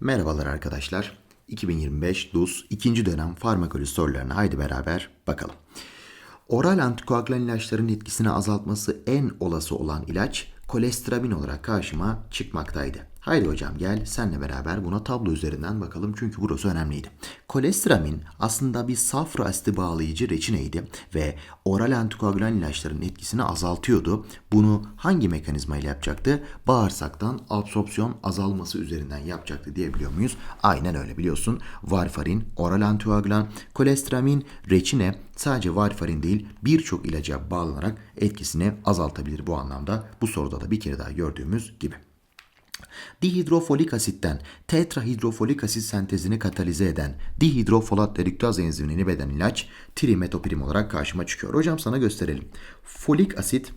Merhabalar arkadaşlar. 2025 DUS 2. dönem farmakoloji sorularına haydi beraber bakalım. Oral antikoagülan ilaçların etkisini azaltması en olası olan ilaç kolestiramin olarak karşıma çıkmaktaydı. Haydi hocam gel senle beraber buna tablo üzerinden bakalım çünkü burası önemliydi. Kolestiramin aslında bir safra asidi bağlayıcı reçineydi ve oral antikoagülan ilaçların etkisini azaltıyordu. Bunu hangi mekanizma ile yapacaktı? Bağırsaktan absorpsiyon azalması üzerinden yapacaktı diyebiliyor muyuz? Aynen öyle biliyorsun. Varfarin, oral antikoagülan, kolestiramin, reçine sadece varfarin değil birçok ilaca bağlanarak etkisini azaltabilir bu anlamda. Bu soruda da bir kere daha gördüğümüz gibi. Dihidrofolik asitten tetrahidrofolik asit sentezini katalize eden dihidrofolat reduktaz enzimini beden ilaç trimetopirim olarak karşıma çıkıyor. Hocam sana gösterelim. Folik asit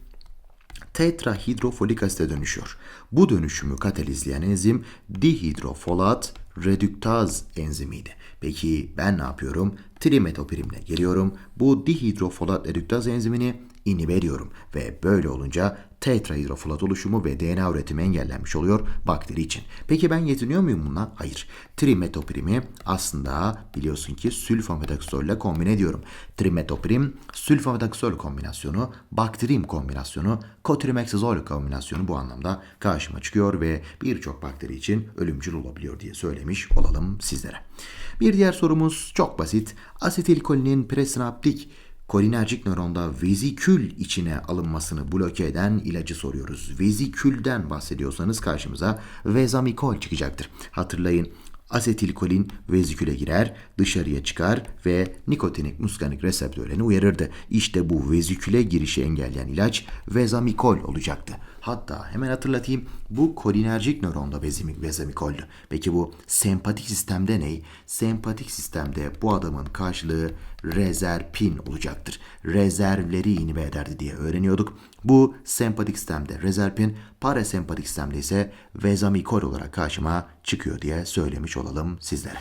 tetrahidrofolik asite dönüşüyor. Bu dönüşümü katalizleyen enzim dihidrofolat reduktaz enzimiydi. Peki ben ne yapıyorum? Trimetopirimle geliyorum. Bu dihidrofolat reduktaz enzimini inhibe ediyorum ve böyle olunca tetrahidrofolat oluşumu ve DNA üretimi engellenmiş oluyor bakteri için. Peki ben yetiniyor muyum bununla? Hayır. Trimetopirimi aslında biliyorsun ki sülfametaksol ile kombine ediyorum. Trimetopirim, sülfametaksol kombinasyonu, bakterim kombinasyonu, kotrimeksazol kombinasyonu bu anlamda karşıma çıkıyor ve birçok bakteri için ölümcül olabiliyor diye söylemiş olalım sizlere. Bir diğer sorumuz çok basit. Asetilkolinin presinaptik kolinerjik nöronda vezikül içine alınmasını bloke eden ilacı soruyoruz. Vezikülden bahsediyorsanız karşımıza vezamikol çıkacaktır. Hatırlayın asetilkolin veziküle girer, dışarıya çıkar ve nikotinik muskanik reseptörlerini uyarırdı. İşte bu veziküle girişi engelleyen ilaç vezamikol olacaktı. Hatta hemen hatırlatayım bu kolinerjik nöronda vezimik vezamikoldü. Peki bu sempatik sistemde ne? Sempatik sistemde bu adamın karşılığı rezerpin olacaktır. Rezervleri inhibe ederdi diye öğreniyorduk. Bu sempatik sistemde rezerpin, parasempatik sistemde ise vezamikol olarak karşıma çıkıyor diye söylemiş olalım sizlere.